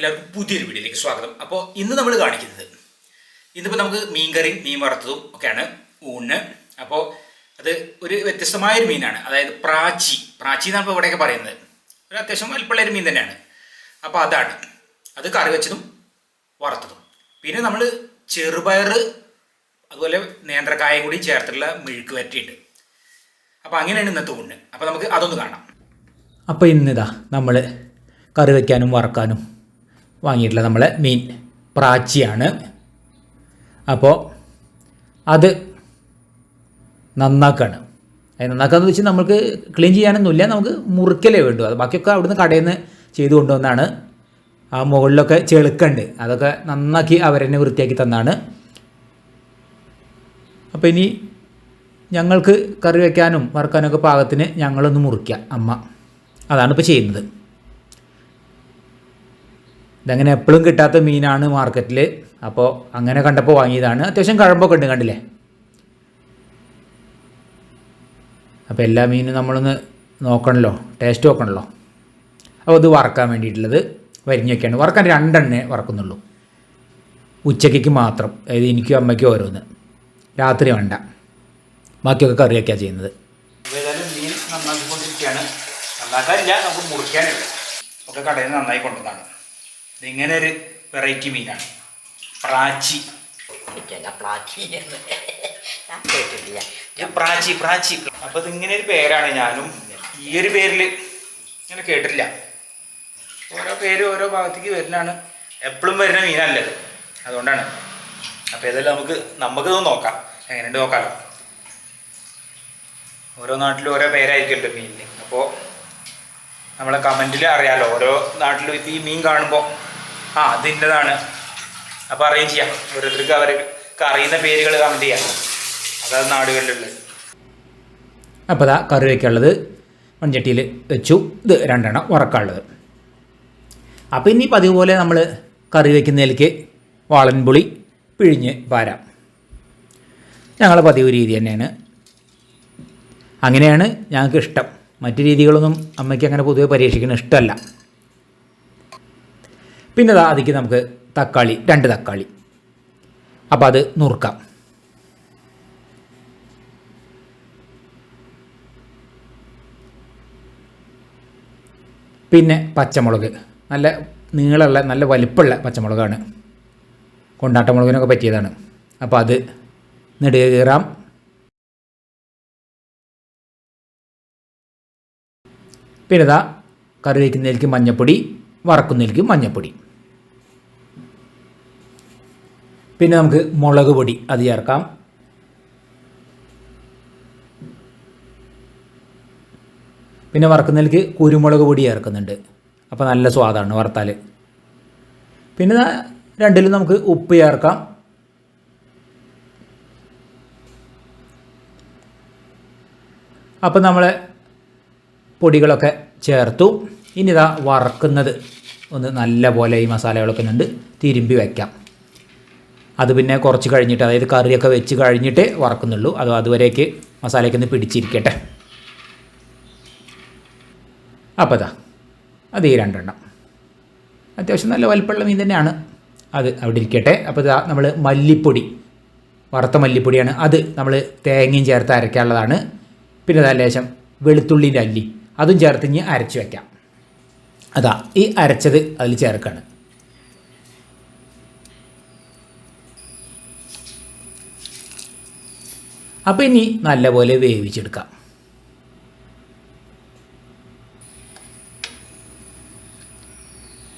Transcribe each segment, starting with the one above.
എല്ലാവർക്കും പുതിയൊരു വീഡിയോയിലേക്ക് സ്വാഗതം. അപ്പോൾ ഇന്ന് നമ്മൾ കാണിക്കുന്നത് ഇന്നിപ്പോൾ നമുക്ക് മീൻ കറിയും മീൻ വറുത്തതും ഒക്കെയാണ്. ഊണ്. അപ്പോൾ അത് ഒരു വ്യത്യസ്തമായ ഒരു മീനാണ്. അതായത് പ്രാച്ചി. പ്രാച്ചി എന്നാണ് ഇപ്പോൾ ഇവിടെയൊക്കെ പറയുന്നത്. ഒരു അത്യാവശ്യം വലിപ്പമുള്ള ഒരു മീൻ തന്നെയാണ്. അപ്പോൾ അതാണ്. അത് കറി വെച്ചതും വറുത്തതും. പിന്നെ നമ്മൾ ചെറുപയർ അതുപോലെ നേന്ത്രക്കായയും കൂടി ചേർത്തിട്ടുള്ള മെഴുക്ക് വരട്ടിയിട്ട് അപ്പോൾ അങ്ങനെയാണ് ഇന്നത്തെ ഊണ്. അപ്പോൾ നമുക്ക് അതൊന്ന് കാണാം. അപ്പോൾ ഇന്നിതാ നമ്മൾ കറി വയ്ക്കാനും വറക്കാനും വാങ്ങിയിട്ടുള്ള നമ്മളെ മീൻ പ്രാച്ചിയാണ്. അപ്പോൾ അത് നന്നാക്കാണ്. അത് നന്നാക്കാന്ന് വെച്ചാൽ നമുക്ക് ക്ലീൻ ചെയ്യാനൊന്നുമില്ല നമുക്ക് മുറിക്കലേ വേണ്ടു. അത് ബാക്കിയൊക്കെ അവിടുന്ന് കടയിൽ നിന്ന് ചെയ്തു കൊണ്ടുവന്നാണ്. ആ മുകളിലൊക്കെ ചെളുക്കുണ്ട്. അതൊക്കെ നന്നാക്കി അവരെന്നെ വൃത്തിയാക്കി തന്നാണ്. അപ്പോൾ ഇനി ഞങ്ങൾക്ക് കറി വയ്ക്കാനും വറുക്കാനൊക്കെ പാകത്തിന് ഞങ്ങളൊന്ന് മുറിക്കുക അമ്മ. അതാണ് ഇപ്പോൾ ചെയ്യുന്നത്. ഇതങ്ങനെ എപ്പോഴും കിട്ടാത്ത മീനാണ് മാർക്കറ്റിൽ അപ്പോൾ അങ്ങനെ കണ്ടപ്പോൾ വാങ്ങിയതാണ്. അത്യാവശ്യം കഴമ്പൊക്കെ ഉണ്ട് കണ്ടില്ലേ? അപ്പോൾ എല്ലാ മീനും നമ്മളൊന്ന് നോക്കണല്ലോ. ടേസ്റ്റ് നോക്കണല്ലോ. അപ്പോൾ ഇത് വറക്കാൻ വേണ്ടിയിട്ടുള്ളത് വരിഞ്ഞൊക്കെയാണ് വറക്കാൻ രണ്ടെണ്ണേ വറക്കുന്നുള്ളൂ. ഉച്ചയ്ക്ക് മാത്രം. അതായത് എനിക്കും അമ്മയ്ക്കും ഓരോന്ന്. രാത്രി വേണ്ട. ബാക്കിയൊക്കെ കറിയൊക്കെയാണ് ചെയ്യുന്നത്. നന്നാക്കിക്കൊണ്ടിരിക്കുകയാണ് നന്നാക്കാനില്ല. നമുക്ക് മുറിക്കാനില്ല. ഒക്കെ കടയിൽ നിന്ന് നന്നായി കൊണ്ടുവന്നാണ് ഇതിങ്ങനെ ഒരു വെറൈറ്റി മീനാണ്. പ്രാച്ചി. ഞാൻ കേട്ടിട്ടില്ല. പ്രാച്ചി പ്രാച്ചി. അപ്പൊ ഇതിങ്ങനെ ഒരു പേരാണ് ഞാനും. ഈ ഒരു പേരിൽ ഇങ്ങനെ കേട്ടില്ല ഓരോ പേര് ഓരോ ഭാഗത്തേക്ക് വരുന്നതാണ്. എപ്പോഴും വരുന്ന മീനല്ലത്. അതുകൊണ്ടാണ്. അപ്പോൾ ഏതായാലും നമുക്ക് നമുക്ക് ഇതൊന്ന് നോക്കാം. എങ്ങനെയുണ്ട് നോക്കാമല്ലോ ഓരോ നാട്ടിലും ഓരോ പേരായിരിക്കുമല്ലോ മീനിന്. അപ്പോൾ നമ്മളെ കമന്റിൽ അറിയാലോ. ഓരോ നാട്ടിലും ഇപ്പോൾ ഈ മീൻ കാണുമ്പോൾ ആ അതിന്റെതാണ് അപ്പോൾ അറേഞ്ച് ചെയ്യാം. ഓരോരുത്തർക്ക് അവർക്ക് അറിയുന്ന പേരുകൾ കമന്റ് ചെയ്യാം. അതാണ് നാടുകളിലുള്ളത് അപ്പോൾ അതാ കറി വയ്ക്കാനുള്ളത് മൺചട്ടിയിൽ വെച്ചു. ഇത് രണ്ടെണ്ണം ഉറക്കാനുള്ളത് അപ്പോൾ ഇനി പതിവ് പോലെ നമ്മൾ കറി വയ്ക്കുന്നതിലേക്ക് വാളൻപുളി പിഴിഞ്ഞ് പാരാം ഞങ്ങളെ പതിവ് രീതി തന്നെയാണ്. അങ്ങനെയാണ് ഞങ്ങൾക്ക് ഇഷ്ടം മറ്റു രീതികളൊന്നും അമ്മയ്ക്ക് അങ്ങനെ പൊതുവെ പരീക്ഷിക്കുന്ന ഇഷ്ടമല്ല. പിന്നെ അതിക്ക് നമുക്ക് തക്കാളി രണ്ട് തക്കാളി. അപ്പോൾ അത് നുറുക്കാം. പിന്നെ പച്ചമുളക്. നല്ല നീളമുള്ള നല്ല വലിപ്പമുള്ള പച്ചമുളകാണ്. കൊണ്ടാട്ടമുളകിനൊക്കെ പറ്റിയതാണ്. അപ്പോൾ അത് നെടുക കീറാം. പിന്നെ ഇതാ കറി വയ്ക്കുന്നതിലേക്ക് മഞ്ഞപ്പൊടി വറക്കുന്നതിലേക്ക് മഞ്ഞപ്പൊടി. പിന്നെ നമുക്ക് മുളക് പൊടി അത് ചേർക്കാം. പിന്നെ വറക്കുന്നതിലേക്ക് കുരുമുളക് പൊടി ചേർക്കുന്നുണ്ട്. അപ്പോൾ നല്ല സ്വാദാണ് വറുത്താൽ പിന്നെ രണ്ടിലും നമുക്ക് ഉപ്പ് ചേർക്കാം. അപ്പം നമ്മളെ പൊടികളൊക്കെ ചേർത്തു. ഇനി ഇതാ വറക്കുന്നത് ഒന്ന് നല്ല പോലെ ഈ മസാലകളൊക്കെ ഉണ്ട് തിരുമ്പി വയ്ക്കാം അത് പിന്നെ കുറച്ച് കഴിഞ്ഞിട്ട് അതായത് കറിയൊക്കെ വെച്ച് കഴിഞ്ഞിട്ട് വറക്കുന്നുള്ളൂ. അത് അതുവരേക്ക് മസാലയൊക്കെ ഒന്ന് പിടിച്ചിരിക്കട്ടെ. അപ്പോൾ അതാ അത് ഈ രണ്ടെണ്ണം. അത്യാവശ്യം നല്ല വലിപ്പമുള്ള മീൻ തന്നെയാണ്. അത് അവിടെ ഇരിക്കട്ടെ. അപ്പോൾ ഇതാ നമ്മൾ മല്ലിപ്പൊടി വറുത്ത മല്ലിപ്പൊടിയാണ്. അത് നമ്മൾ തേങ്ങയും ചേർത്ത് അരയ്ക്കാനുള്ളതാണ്. പിന്നെ അതാ ലേശം വെളുത്തുള്ളിന്റെ അല്ലി അതും ചേർത്ത് ഇനി അരച്ച് വയ്ക്കാം അതാ ഈ അരച്ചത് അതിൽ ചേർക്കാണ്. അപ്പോൾ ഇനി നല്ലപോലെ വേവിച്ചെടുക്കാം.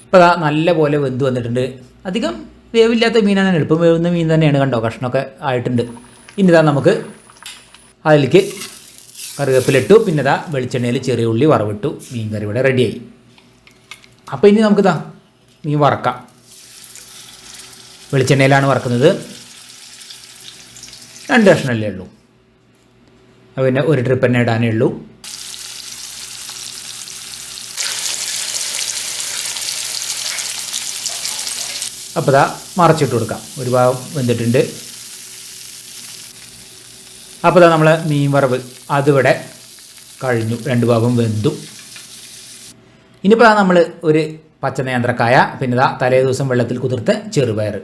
ഇപ്പോൾ അതാ നല്ലപോലെ വെന്ത് വന്നിട്ടുണ്ട്. അധികം വേവില്ലാത്ത മീനാണ് എളുപ്പം വേവുന്ന മീൻ തന്നെയാണ് കണ്ടോ കഷ്ണമൊക്കെ ആയിട്ടുണ്ട്. ഇനി ഇതാ നമുക്ക് അതിലേക്ക് കറിവേപ്പിലിട്ടു പിന്നെ ഇതാ വെളിച്ചെണ്ണയിൽ ചെറിയ ഉള്ളി വറവിട്ടു മീൻ കറി ഇവിടെ റെഡിയായി. അപ്പോൾ ഇനി നമുക്കിതാ മീൻ വറക്കാം. വെളിച്ചെണ്ണയിലാണ് വറക്കുന്നത്. രണ്ട് കഷ്ണമല്ലേ ഉള്ളൂ. അപ്പോൾ പിന്നെ ഒരു ട്രിപ്പ് തന്നെ ഇടാനേ ഉള്ളൂ. അപ്പോൾ ഇതാ മറച്ചിട്ട് കൊടുക്കാം. ഒരു ഭാഗം വെന്തിട്ടുണ്ട്. അപ്പോൾ ഇതാ നമ്മൾ മീൻ വറവ് അതിവിടെ കഴിഞ്ഞു. രണ്ട് ഭാഗം വെന്തു. ഇനിയിപ്പോൾ നമ്മൾ ഒരു പച്ച നേന്ത്രക്കായ പിന്നെ ഇതാ തലേ ദിവസം വെള്ളത്തിൽ കുതിർത്ത് ചെറുപയർ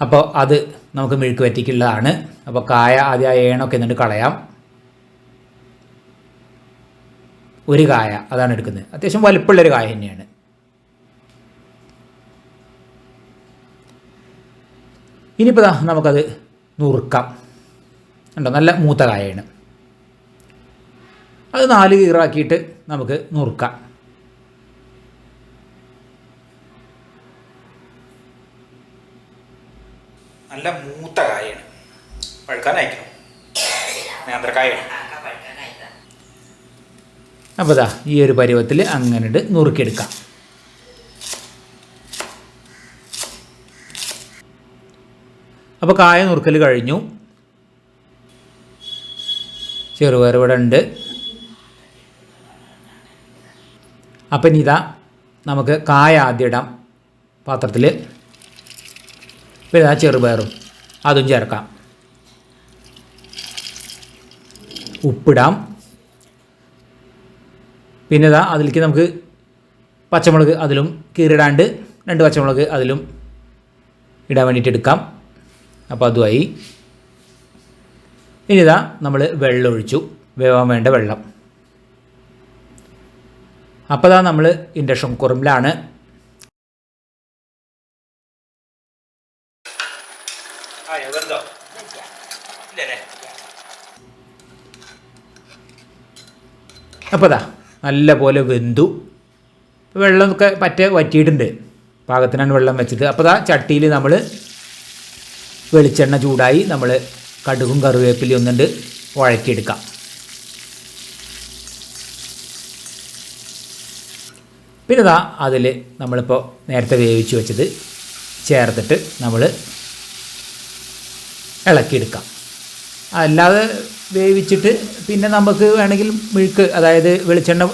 അപ്പോൾ അത് നമുക്ക് മെഴുക്ക് വറ്റിക്കുള്ളതാണ് അപ്പോൾ കായ ആദ്യം ഏണൊക്കെ എന്നിട്ട് കളയാം. ഒരു കായ അതാണ് എടുക്കുന്നത്. അത്യാവശ്യം വലിപ്പമുള്ളൊരു കായ തന്നെയാണ്. ഇനിയിപ്പോൾ നമുക്കത് നുറുക്കാം. ഉണ്ടോ നല്ല മൂത്ത കായയാണ്. അത് നാല് കീറാക്കിയിട്ട് നമുക്ക് നുറുക്കാം. നല്ല മൂത്ത കായാണ്. പഴുക്കാനായിരിക്കണം നേന്ത്രക്കായാണ് അപ്പോൾ ദാ ഈ ഒരു പരുവത്തിൽ അങ്ങനെ നുറുക്കിയെടുക്കാം. അപ്പോൾ കായ നുറുക്കൽ കഴിഞ്ഞു. ചെറുപയർ ഇവിടെ ഉണ്ട് അപ്പം ഇനി ഇതാ നമുക്ക് കായ ആദ്യം ഇടാം. പാത്രത്തിൽ പിന്നെ ചെറുപയറും. അതും ചേർക്കാം. ഉപ്പിടാം. പിന്നെ ഇതാ അതിലേക്ക് നമുക്ക് പച്ചമുളക് അതിലും കീറിടാണ്ട് രണ്ട് പച്ചമുളക് അതിലും ഇടാൻ വേണ്ടിയിട്ട് എടുക്കാം. അപ്പോൾ അതുമായി. ഇനി ഇതാ നമ്മൾ വെള്ളം ഒഴിച്ചു. വേവാൻ വേണ്ട വെള്ളം. അപ്പോൾ ഇതാ നമ്മൾ ഇൻഡക്ഷൻ കുറുമ്പിലാണ് അപ്പോൾ ഇതാ നല്ല പോലെ വെന്തു. വെള്ളമൊക്കെ പറ്റേ വറ്റിയിട്ടുണ്ട്. പാകത്തിനാണ് വെള്ളം വെച്ചത്. അപ്പോൾ ഇതാ ചട്ടിയിൽ നമ്മൾ വെളിച്ചെണ്ണ ചൂടായി നമ്മൾ കടുകും കറിവേപ്പിലയും ഒന്നുണ്ട് വഴറ്റിയെടുക്കാം. പിന്നെ ഇതാ അതിൽ നമ്മളിപ്പോൾ നേരത്തെ വേവിച്ച് വെച്ചത് ചേർത്തിട്ട് നമ്മൾ ഇളക്കിയെടുക്കാം. അല്ലാതെ വേവിച്ചിട്ട് പിന്നെ നമുക്ക് വേണമെങ്കിൽ മിഴുക്ക് അതായത് വെളിച്ചെണ്ണ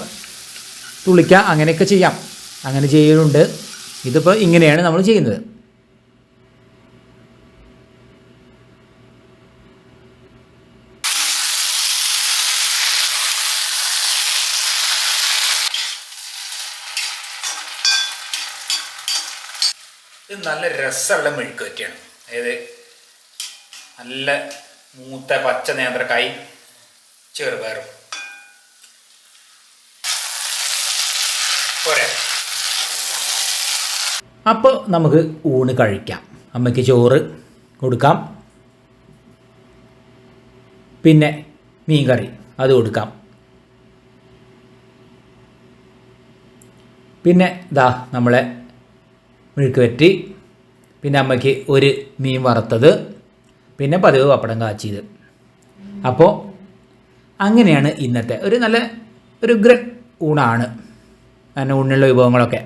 തുളിക്കാം അങ്ങനെയൊക്കെ ചെയ്യാം. അങ്ങനെ ചെയ്യുന്നുണ്ട് ഇതിപ്പോൾ ഇങ്ങനെയാണ് നമ്മൾ ചെയ്യുന്നത്. നല്ല രസമുള്ള മെഴുക്ക് പറ്റിയാണ് അതായത് നല്ല മൂത്ത പച്ച നേന്ത്രക്കായി ചെറുപയറും. പോരെ. അപ്പോൾ നമുക്ക് ഊണ് കഴിക്കാം. അമ്മയ്ക്ക് ചോറ് കൊടുക്കാം. പിന്നെ മീൻ കറി അത് കൊടുക്കാം. പിന്നെ ദാ നമ്മളെ മെഴുക്ക് വറ്റി പിന്നെ അമ്മയ്ക്ക് ഒരു മീൻ വറുത്തത്. പിന്നെ പതിവ് പപ്പടം കാച്ചിയത്. അപ്പോൾ അങ്ങനെയാണ് ഇന്നത്തെ ഒരു നല്ല ഒരു ഗ്ര ഊണാണ്. അങ്ങനെ ഊണിനുള്ള വിഭവങ്ങളൊക്കെ.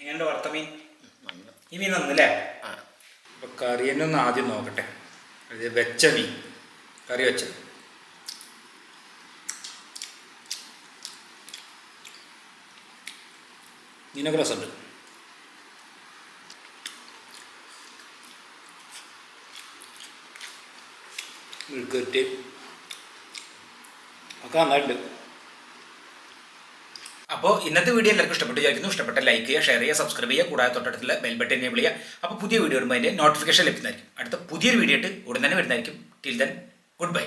എങ്ങനെയുണ്ട് വറുത്ത മീൻ ഈ മീൻ നന്നല്ലേ? അപ്പൊ കറി തന്നെ ഒന്ന് ആദ്യം നോക്കട്ടെ. അത് വെച്ച മീൻ. കറി വെച്ചത്. മീനൊക്കെ രസമുണ്ട് മെഴുക്കുവരട്ടി ഒക്കെ നന്നായിട്ടുണ്ട്. അപ്പോൾ ഇന്നത്തെ വീഡിയോ എല്ലാവർക്കും ഇഷ്ടപ്പെട്ടു വിചാരിക്കുന്നു. ഇഷ്ടപ്പെട്ട ലൈക്ക് ചെയ്യുക ഷെയർ ചെയ്യുക സബ്സ്ക്രൈബ് ചെയ്യുക കൂടാതെ തൊട്ടടുത്തുള്ള ബെൽ ബട്ടൺ എനേബിൾ ചെയ്യുക. അപ്പോൾ പുതിയ വീഡിയോ വരുമ്പോൾ അതിന്റെ നോട്ടിഫിക്കേഷൻ ലഭിക്കുന്നതായിരിക്കും. അടുത്ത പുതിയൊരു വീഡിയോ ആയിട്ട് ഉടൻ തന്നെ വരുന്നതായിരിക്കും. Till then good bye